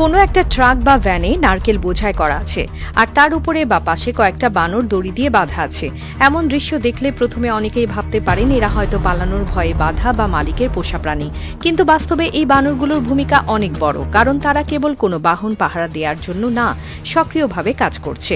কোনো একটা ট্রাক বা ভ্যানে নারকেল বোঝাই করা আছে, আর তার উপরে বা পাশে কয়েকটা বানর দড়ি দিয়ে বাঁধা আছে। এমন দৃশ্য দেখলে প্রথমে অনেকেই ভাবতে পারেন, এরা হয়তো পালানোর ভয়ে বাধা বা মালিকের পোষা প্রাণী। কিন্তু বাস্তবে এই বানরগুলোর ভূমিকা অনেক বড়, কারণ তারা কেবল কোনো বাহন পাহারা দেওয়ার জন্য না, সক্রিয়ভাবে কাজ করছে।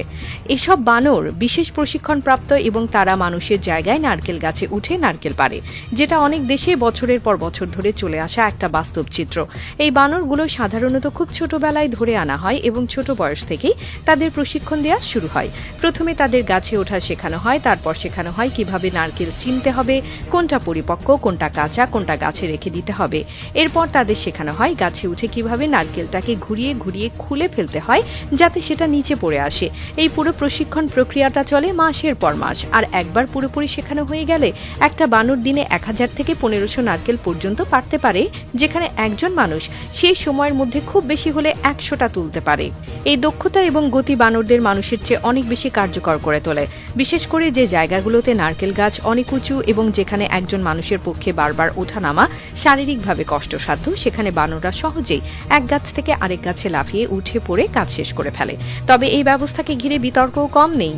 এসব বানর বিশেষ প্রশিক্ষণপ্রাপ্ত এবং তারা মানুষের জায়গায় নারকেল গাছে উঠে নারকেল পারে যেটা অনেক দেশে বছরের পর বছর ধরে চলে আসা একটা বাস্তব চিত্র। এই বানরগুলো সাধারণত খুব ছোটবেলায় ধরে আনা হয় এবং ছোট বয়স থেকেই তাদের প্রশিক্ষণ দেওয়া শুরু হয়। প্রথমে তাদের গাছে ওঠা শেখানো হয়, তারপর শেখানো হয় কীভাবে নারকেল চিনতে হবে, কোনটা পরিপক্ক, কোনটা কাঁচা, কোনটা গাছে রেখে দিতে হবে। এরপর তাদের শেখানো হয় গাছে উঠে কীভাবে নারকেলটাকে ঘুরিয়ে ঘুরিয়ে খুলে ফেলতে হয় যাতে সেটা নিচে পড়ে আসে। এই পুরো প্রশিক্ষণ প্রক্রিয়াটা চলে মাসের পর মাস। আর একবার পুরোপুরি শেখানো হয়ে গেলে একটা বানর দিনে এক হাজার থেকে পনেরোশো নারকেল পর্যন্ত পারতে পারে, যেখানে একজন মানুষ সেই সময়ের মধ্যে খুব বেশি হলে একশোটা তুলতে পারে। এই দক্ষতা এবং গতি বানরদের মানুষের চেয়ে অনেক বেশি কার্যকর করে তোলে। বিশেষ করে যে জায়গাগুলোতে নারকেল গাছ অনেক উঁচু এবং যেখানে একজন মানুষের পক্ষে বারবার ওঠানামা শারীরিকভাবে কষ্টসাধ্য, সেখানে বানররা সহজেই এক গাছ থেকে আরেক গাছে লাফিয়ে উঠে পড়ে কাজ শেষ করে ফেলে। তবে এই ব্যবস্থাকে ঘিরে বিতর্কও কম নেই।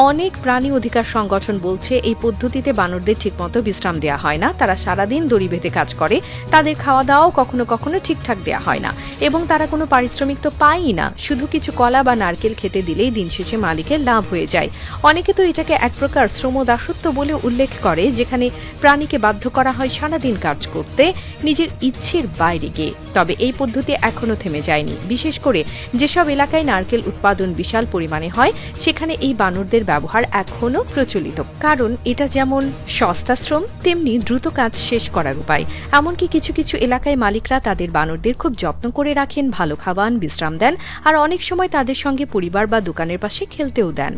অনেক প্রাণী অধিকার সংগঠন বলছে, এই পদ্ধতিতে বানরদের ঠিকমতো বিশ্রাম দেওয়া হয় না। তারা সারাদিন দড়ি বেঁধে কাজ করে। তাদের খাওয়া দাওয়াও কখনো কখনো ঠিকঠাক দেওয়া হয় না। এবং তারা কোনো পারিশ্রমিক তো পায়ই না। শুধু কিছু কলা বা নারকেল খেতে দিলেই দিন শেষে মালিকের লাভ হয়ে যায়। অনেকে তো এটাকে এক প্রকার শ্রমদাসত্ব বলে উল্লেখ করে, যেখানে প্রাণীকে বাধ্য করা হয় সারাদিন কাজ করতে, নিজের ইচ্ছের বাইরে গিয়ে। তবে এই পদ্ধতি এখনও থেমে যায়নি। বিশেষ করে যেসব এলাকায় নারকেল উৎপাদন বিশাল পরিমাণে হয়, সেখানে এই বানরদের ব্যবহার এখনও প্রচলিত। কারণ এটা যেমন সস্তা শ্রম, তেমনি দ্রুত কাজ শেষ করার উপায়। এমনকি কিছু কিছু এলাকায় মালিকরা তাদের বানরদের খুব যত্ন করে রাখেন, ভালো খাওয়ান, বিশ্রাম দেন, আর অনেক সময় তাদের সঙ্গে পরিবার বা দোকানের পাশে খেলতেও দেন।